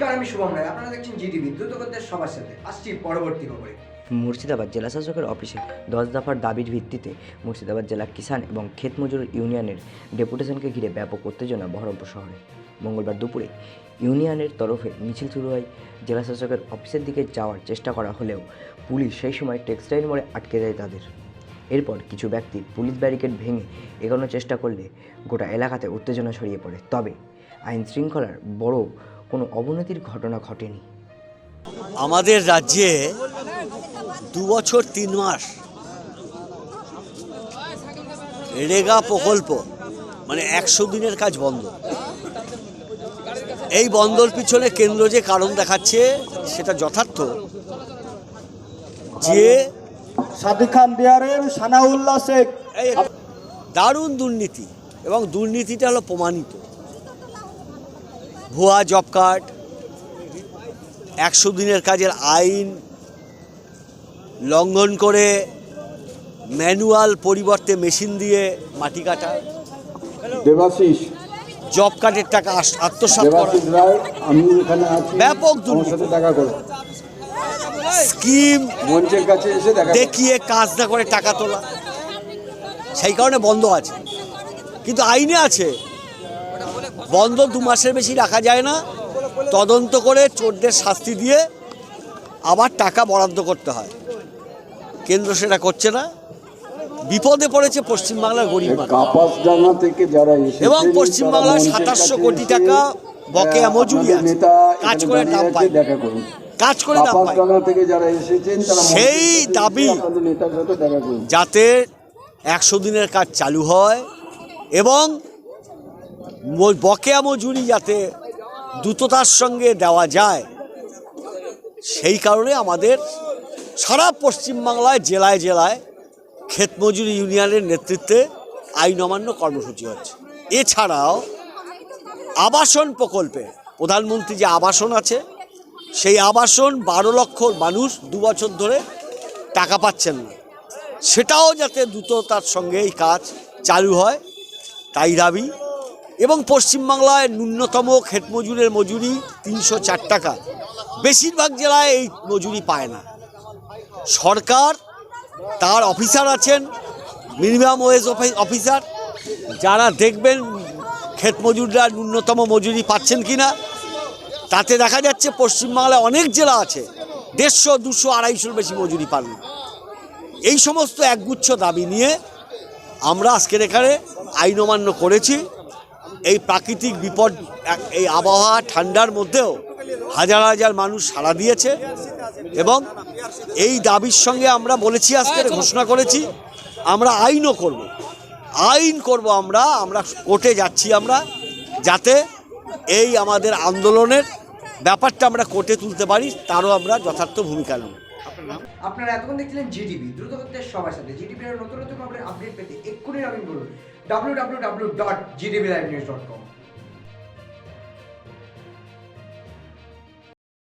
শুভম রায়। আপনারা দেখছেন সবার সাথে। আসছি পরবর্তী খবরে। মুর্শিদাবাদ জেলা শাসকের অফিসে দশ দফার দাবির ভিত্তিতে মুর্শিদাবাদ জেলা কিষাণ এবং ক্ষেত মজুর ইউনিয়নের ডেপুটেশনকে ঘিরে ব্যাপক উত্তেজনা বহরমপুর শহরে। মঙ্গলবার দুপুরে ইউনিয়নের তরফে মিছিল শুরু হয়। জেলা শাসকের অফিসের দিকে যাওয়ার চেষ্টা করা হলেও পুলিশ সেই সময় টেক্সটাইল মোড়ে আটকে দেয় তাদের। এরপর কিছু ব্যক্তি পুলিশ ব্যারিকেড ভেঙে এগোনোর চেষ্টা করলে গোটা এলাকাতে উত্তেজনা ছড়িয়ে পড়ে। তবে আইন শৃঙ্খলার বড় কোনো অবনতির ঘটনা ঘটেনি। আমাদের রাজ্যে দু বছর তিন মাস রেগা প্রকল্প মানে একশো দিনের কাজ বন্ধ। এই বন্ধর পিছনে কেন্দ্র যে কারণ দেখাচ্ছে সেটা যথার্থ যে সাদিক খান বিহারের সানাউল্লাহ শেখ। এই দারুণ দুর্নীতি এবং দুর্নীতিটা হলো প্রমাণিত। ভুয়া জব কার্ড একশো দিনের কাজের আইন লঙ্ঘন করে ম্যানুয়াল পরিবর্তে মেশিন দিয়ে মাটি কাটা। দেবাশিস। জব কার্ডের টাকা আমি এখানে ব্যাপক দুর্নীতি। স্কিম মঞ্চের কাছে এসে দেখিয়ে কাজ না করে টাকা তোলা। সেই কারণে বন্ধ আছে। কিন্তু আইনে আছে। বন্ধ দু মাসের বেশি রাখা যায় না। তদন্ত করে চোরদের শাস্তি দিয়ে আবার টাকা বরাদ্দ করতে হয়। কেন্দ্র সেটা করছে না। বিপদে পড়েছে পশ্চিমবাংলার গরিব এবং 2700 কাছে কোটি টাকা বকেয়া মজুরি আছে। কাজ করে দাম পায়। কাজ করে দাম পায়। সেই দাবি যাতে একশো দিনের কাজ চালু হয় এবং বকেয়া মজুরি যাতে দ্রুততার সঙ্গে দেওয়া যায়। সেই কারণে আমাদের সারা পশ্চিমবাংলায় জেলায় জেলায় ক্ষেত মজুরি ইউনিয়নের নেতৃত্বে আইন অমান্য কর্মসূচি হচ্ছে। এছাড়াও আবাসন প্রকল্পে প্রধানমন্ত্রী যে আবাসন আছে, সেই আবাসন বারো লক্ষ মানুষ দু বছর ধরে টাকা পাচ্ছেন না। সেটাও যাতে দ্রুততার সঙ্গে এই কাজ চালু হয়, তাই দাবি এবং পশ্চিমবাংলায় ন্যূনতম ক্ষেত মজুরের মজুরি তিনশো চার টাকা। বেশিরভাগ জেলায় এই মজুরি পায় না। সরকার, তার অফিসার আছেন, মিনিমাম ওয়েজ অফিসার, যারা দেখবেন ক্ষেত মজুররা ন্যূনতম মজুরি পাচ্ছেন কি না তাতে দেখা যাচ্ছে পশ্চিমবাংলায় অনেক জেলা আছে, দেড়শো, দুশো, আড়াইশোর বেশি মজুরি পান এই সমস্ত একগুচ্ছ দাবি নিয়ে আমরা আজকের এখানে আইন অমান্য করেছি। এই প্রাকৃতিক বিপদ এক- এই আবহাওয়া ঠান্ডার মধ্যেও হাজার হাজার মানুষ সাড়া দিয়েছে এবং এই দাবির সঙ্গে আমরা বলেছি আজকে ঘোষণা করেছি আমরা আইনও করব। আইন করব আমরা আমরা কোর্টে যাচ্ছি আমরা যাতে এই আমাদের আন্দোলনের ব্যাপারটা আমরা কোর্টে তুলতে পারি তারও আমরা যথার্থ ভূমিকা নেব। আপনারা এতক্ষণ দেখছিলেন জিটিভি দ্রুত সবার সাথে। জিটিভির নতুন নতুন খবরের আপডেট পেতে এক্ষুনি লগ ইন www.gdblivenews.com.